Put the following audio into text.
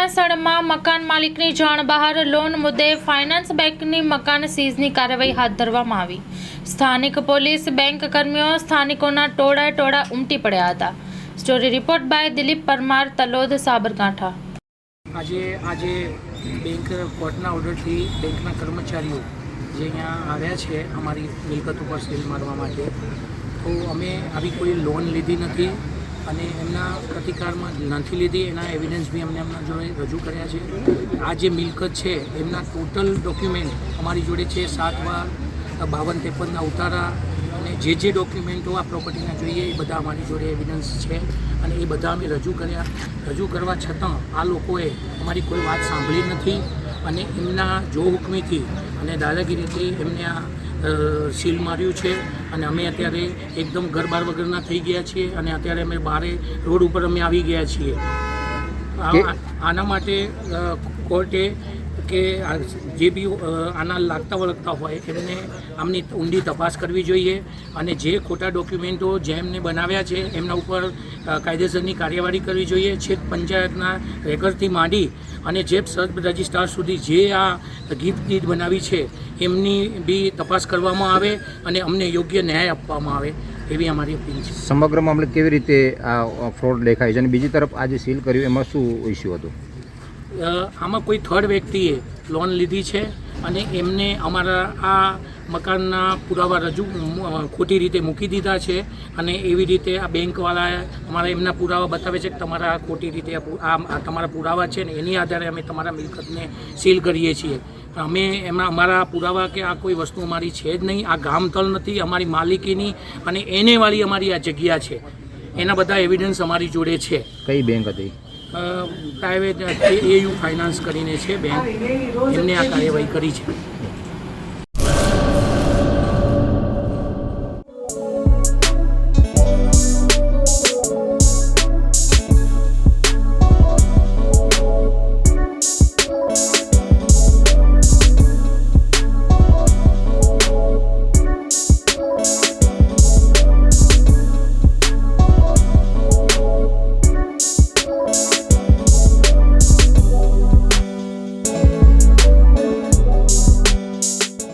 માણસડમાં મકાન માલિકની જાણ બહાર લોન મુદ્દે ફાઇનાન્સ બેંકની મકાન સીઝની કાર્યવાહી હાથ ધરવામાં આવી. સ્થાનિક પોલીસ બેંક કર્મીઓ સ્થાનિકોના ટોળા ટોળા ઉમટી પડ્યા હતા. Story report by Dilip Parmar, Talod, Sabarkantha. આજે આજે બેંક કોર્ટના ઓર્ડરથી બેંકના કર્મચારીઓ જે અહીંયા આવ્યા છે અમારી મિલકત ઉપર સીલ મારવા માટે, તો અમે આવી કોઈ લોન લીધી નથી. અને એમના પ્રતિકારમાં નથી લીધી. એના એવિડન્સ બી અમને એમના જોડે રજૂ કર્યા છે. આ જે મિલકત છે, એમના ટોટલ ડોક્યુમેન્ટ અમારી જોડે છે સાત વાર બાવન ત્રેપનના ઉતારા. અને જે જે ડોક્યુમેન્ટો આ પ્રોપર્ટીના જોઈએ એ બધા અમારી જોડે એવિડન્સ છે અને એ બધા અમે રજૂ કર્યા. રજૂ કરવા છતાં આ લોકોએ અમારી કોઈ વાત સાંભળી નથી અને એમના જો હુકમીથી અને દાદાગીરીથી એમને આ સીલ માર્યું છે અને અમે અત્યારે એકદમ ઘરબાર વગરના થઈ ગયા છીએ અને અત્યારે અમે બારે રોડ ઉપર અમે આવી ગયા છીએ. આના માટે કોર્ટે કે જે બી આના લાગતા વળગતા હોય એમને આમની ઊંડી તપાસ કરવી જોઈએ અને જે ખોટા ડોક્યુમેન્ટો જેમને બનાવ્યા છે, એમના ઉપર કાયદેસરની કાર્યવાહી કરવી જોઈએ, છેક પંચાયતના રેકર્ડથી માંડી અને જે સબ રજિસ્ટ્રાર સુધી જે આ ગીત ગીત બનાવી છે, એમની બી તપાસ કરવામાં આવે અને અમને યોગ્ય ન્યાય આપવામાં આવે એવી અમારી અપીલ છે. સમગ્ર મામલે કેવી રીતે આ ફ્રોડ દેખાય છે અને બીજી તરફ આજે સીલ કર્યું એમાં શું ઇસ્યુ હતું? આમાં કોઈ થર્ડ વ્યક્તિએ લોન લીધી છે અને એમને અમારા આ મકાનના પુરાવા રજૂ ખોટી રીતે મૂકી દીધા છે અને એવી રીતે આ બેંકવાળા અમારા એમના પુરાવા બતાવે છે કે તમારા ખોટી રીતે આ તમારા પુરાવા છે ને એની આધારે અમે તમારા મિલકતને સીલ કરીએ છીએ. અમે એમાં, અમારા પુરાવા કે આ કોઈ વસ્તુ અમારી છે જ નહીં, આ ગામતલ નથી, અમારી માલિકીની અને એને વાળી અમારી આ જગ્યા છે. એના બધા એવિડન્સ અમારી જોડે છે. કઈ બેંક હતી? પ્રાઇવેટ એયુ ફાઇનાન્સ કરીને છે બેંક એમને આ કાર્યવાહી કરી છે.